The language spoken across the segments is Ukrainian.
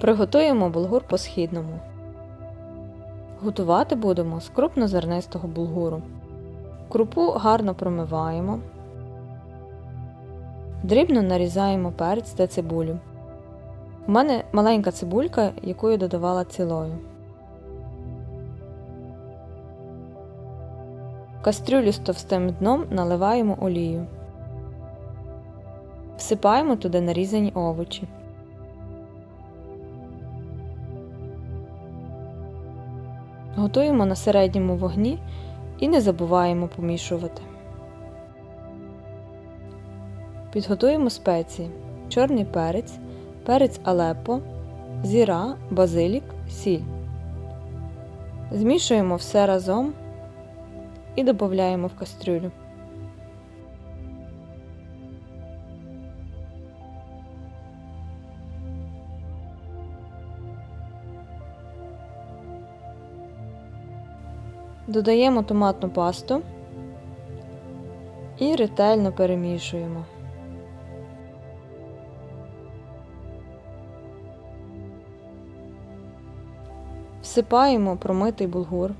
Приготуємо булгур по східному. Готувати будемо з крупнозернистого булгуру. Крупу гарно промиваємо. Дрібно нарізаємо перець та цибулю. У мене маленька цибулька, яку я додавала цілою. В кастрюлю з товстим дном наливаємо олію. Всипаємо туди нарізані овочі. Готуємо на середньому вогні і не забуваємо помішувати. Підготуємо спеції: чорний перець, перець алепо, зіра, базилік, сіль. Змішуємо все разом і додаємо в кастрюлю. Додаємо томатну пасту і ретельно перемішуємо. Всипаємо промитий булгур.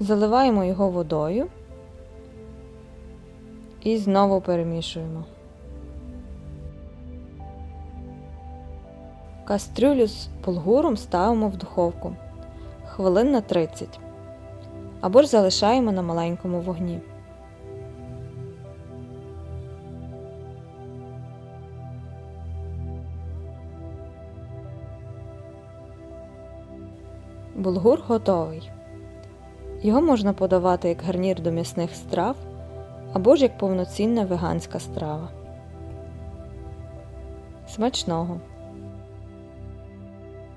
Заливаємо його водою і знову перемішуємо. Кастрюлю з булгуром ставимо в духовку хвилин на 30 або ж залишаємо на маленькому вогні. Булгур готовий. Його можна подавати як гарнір до м'ясних страв або ж як повноцінна веганська страва. Смачного!